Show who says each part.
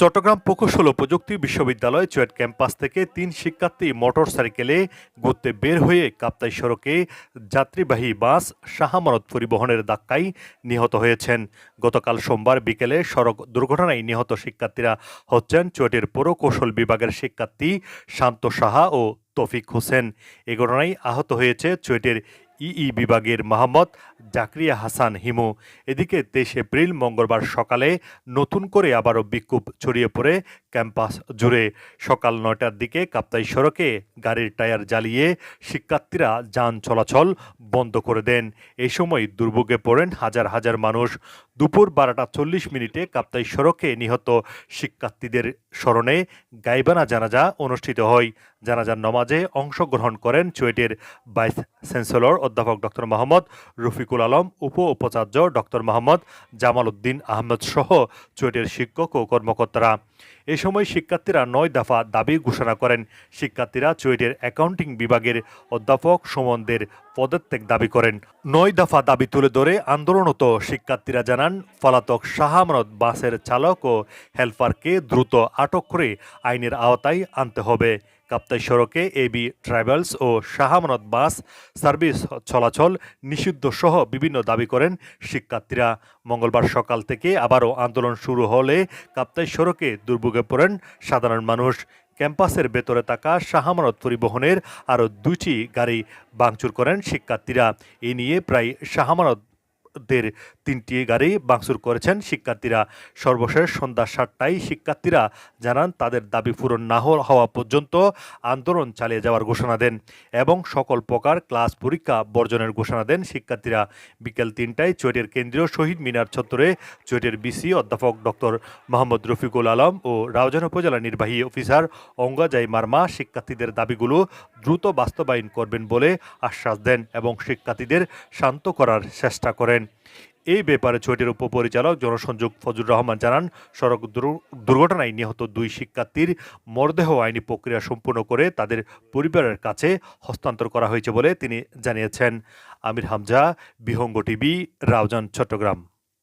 Speaker 1: চট্টগ্রাম প্রকৌশল ও প্রযুক্তি বিশ্ববিদ্যালয় চুয়েট ক্যাম্পাস থেকে তিন শিক্ষার্থী মোটর সাইকেলে ঘুরতে বের হয়ে কাপ্তাই সড়কে যাত্রীবাহী বাস শাহামানত পরিবহনের ধাক্কায় নিহত হয়েছেন। গতকাল সোমবার বিকেলে সড়ক দুর্ঘটনায় নিহত শিক্ষার্থীরা হচ্ছেন চুয়েটের প্রকৌশল বিভাগের শিক্ষার্থী শান্ত সাহা ও তফিক হোসেন। এ ঘটনায় আহত হয়েছে চুয়েটের ইই বিভাগের মোহাম্মদ জাকরিয়া হাসান, হিমু। এদিকে তেইশ এপ্রিল, মঙ্গলবার সকালে নতুন করে আবারও বিক্ষোভ ছড়িয়ে পড়ে ক্যাম্পাস জুড়ে। সকাল নয়টার দিকে কাপ্তাই সড়কে গাড়ির টায়ার জ্বালিয়ে শিক্ষার্থীরা যান চলাচল বন্ধ করে দেন। এই সময় দুর্ভোগে পড়েন হাজার হাজার মানুষ। দুপুর বারোটা চল্লিশ মিনিটে কাপ্তাই সড়কে নিহত শিক্ষার্থীদের স্মরণে গাইবানা জানাজা অনুষ্ঠিত হয়। জানাজার নমাজে অংশগ্রহণ করেন চুয়েটের ভাইস চ্যান্সেলর অধ্যাপক ডক্টর মোহাম্মদ রফিকুল আলম উপ উপাচার্য ডক্টর মোহাম্মদ জামাল উদ্দিন আহমেদ সহ চুয়েটের শিক্ষক ও কর্মকর্তারা। এ সময় শিক্ষার্থীরা নয় দফা দাবি ঘোষণা করেন। শিক্ষার্থীরা চুয়েটের অ্যাকাউন্টিং বিভাগের অধ্যাপক সুমনদের পদত্যাগ দাবি করেন। নয় দফা দাবি তুলে ধরে আন্দোলনত শিক্ষার্থীরা জানান, পলাতক শাহামনত বাসের চালক ও হেলপারকে দ্রুত আটক করে আইনের আওতায় আনতে হবে। কাপ্তাই সড়কে এবি ট্রাভেলস ও শাহামনত বাস সার্ভিস চলাচল নিষিদ্ধ সহ বিভিন্ন দাবি করেন শিক্ষার্থীরা। মঙ্গলবার সকাল থেকে আবারও আন্দোলন শুরু হলে কাপ্তাই সড়কে দুর্ভোগে পড়েন। সাধারণ মানুষ ক্যাম্পাসের ভেতরে থাকা শাহামানত পরিবহনের আরও দুটি গাড়ি ভাঙচুর করেন শিক্ষার্থীরা। এ নিয়ে প্রায় শাহামানত দের তিনটি গাড়ি ভাঙচুর করেছেন শিক্ষার্থীরা। সর্বশেষ সন্ধ্যা সাতটায় শিক্ষার্থীরা জানান, তাদের দাবি পূরণ না হওয়া- হওয়া পর্যন্ত আন্দোলন চালিয়ে যাওয়ার ঘোষণা দেন এবং সকল প্রকার ক্লাস পরীক্ষা বর্জনের ঘোষণা দেন শিক্ষার্থীরা। বিকেল তিনটায় চুয়েটের কেন্দ্রীয় শহীদ মিনার চত্বরে চুয়েটের বিসি অধ্যাপক ডক্টর মোহাম্মদ রফিকুল আলম ও রাউজান উপজেলা নির্বাহী অফিসার অঙ্গাজাই মার্মা শিক্ষার্থীদের দাবিগুলো দ্রুত বাস্তবায়ন করবেন বলে আশ্বাস দেন এবং শিক্ষার্থীদের শান্ত করার চেষ্টা করেন। এই ব্যাপারে ছয়টির উপপরিচালক জনসংযোগ ফজুর রহমান জানান, সড়ক দুর্ঘ- দুর্ঘটনায় নিহত দুই শিক্ষার্থীর মরদেহ আইনি প্রক্রিয়া সম্পূর্ণ করে তাদের পরিবারের কাছে হস্তান্তর করা হয়েছে বলে তিনি জানিয়েছেন। আমির হামজা, বিহঙ্গ টিভি, রাউজান, চট্টগ্রাম।